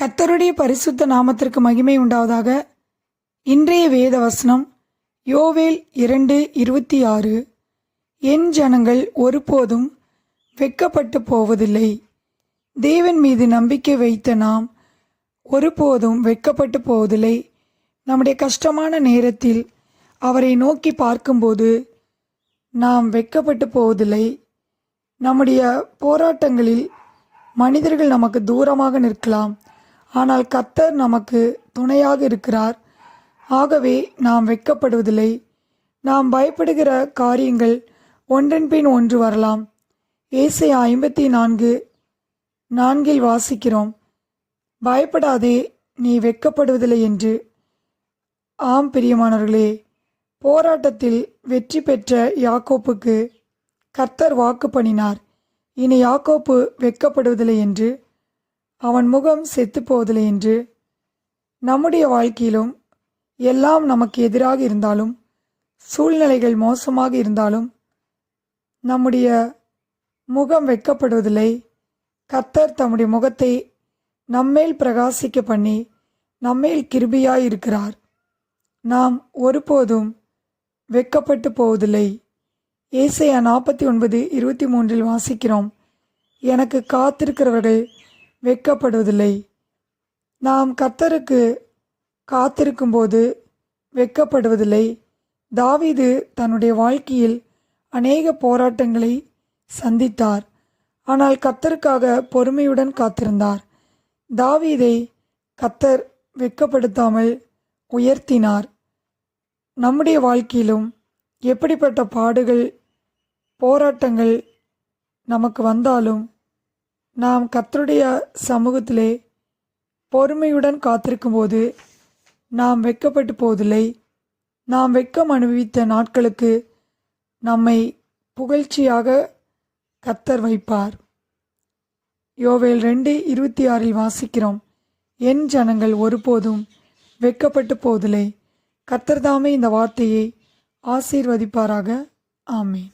கத்தருடைய பரிசுத்த நாமத்திற்கு மகிமை உண்டாவதாக இன்றைய வேத வசனம் யோவேல் இரண்டு இருபத்தி ஆறு. என் ஜனங்கள் ஒருபோதும் வெக்கப்பட்டு போவதில்லை. தேவன் மீது நம்பிக்கை வைத்த நாம் ஒருபோதும் வெட்கப்பட்டு போவதில்லை. நம்முடைய கஷ்டமான நேரத்தில் அவரை நோக்கி பார்க்கும்போது நாம் வெட்கப்பட்டு போவதில்லை. நம்முடைய போராட்டங்களில் மனிதர்கள் நமக்கு தூரமாக நிற்கலாம். ஆனால் கர்த்தர் நமக்கு துணையாக இருக்கிறார். ஆகவே நாம் வெட்கப்படுவதில்லை. நாம் பயப்படுகிற காரியங்கள் ஒன்றன் பின் ஒன்று வரலாம். ஏசை ஐம்பத்தி நான்கு நான்கில் வாசிக்கிறோம். பயப்படாதே நீ வெட்கப்படுவதில்லை என்று. ஆம் பிரியமானவர்களே போராட்டத்தில் வெற்றி பெற்ற யாக்கோப்புக்கு கர்த்தர் வாக்கு பண்ணினார். இனி யாக்கோப்பு வெட்கப்படுவதில்லை என்று. அவன் முகம் செத்துப்போவதில்லை என்று நம்முடைய வாழ்க்கையிலும் எல்லாம் நமக்கு எதிராக இருந்தாலும் சூழ்நிலைகள் மோசமாக இருந்தாலும் நம்முடைய முகம் வெட்கப்படுவதில்லை. கத்தர் தம்முடைய முகத்தை நம்மேல் பிரகாசிக்க பண்ணி நம்மேல் கிருபியாயிருக்கிறார். நாம் ஒருபோதும் வெட்கப்பட்டு போவதில்லை. ஏசையா நாற்பத்தி ஒன்பது இருபத்தி மூன்றில் வாசிக்கிறோம் எனக்கு காத்திருக்கிறவர்கள் வெட்கப்படுவதில்லை நாம் கர்த்தருக்கு காத்திருக்கும்போது வெட்கப்படுவதில்லை தாவீது தன்னுடைய வாழ்க்கையில் அநேக போராட்டங்களை சந்தித்தார். ஆனால் கத்தருக்காக பொறுமையுடன் காத்திருந்தார். தாவீதை கத்தர் வெட்கப்படுத்தாமல் உயர்த்தினார். நம்முடைய வாழ்க்கையிலும் எப்படிப்பட்ட பாடுகள் போராட்டங்கள் நமக்கு வந்தாலும் நாம் கத்தருடைய சமூகத்திலே பொறுமையுடன் காத்திருக்கும்போது நாம் வெட்கப்பட்டு போவதில்லை. நாம் வெட்கம் அனுபவித்த நாட்களுக்கு நம்மை புகழ்ச்சியாக கத்தர் வைப்பார். யோவேல் ரெண்டு இருபத்தி ஆறில் வாசிக்கிறோம். என் ஜனங்கள் ஒருபோதும் வெட்கப்பட்டு போவதில்லை. கத்தர்தாமே இந்த வார்த்தையை ஆசீர்வதிப்பாராக. ஆமேன்.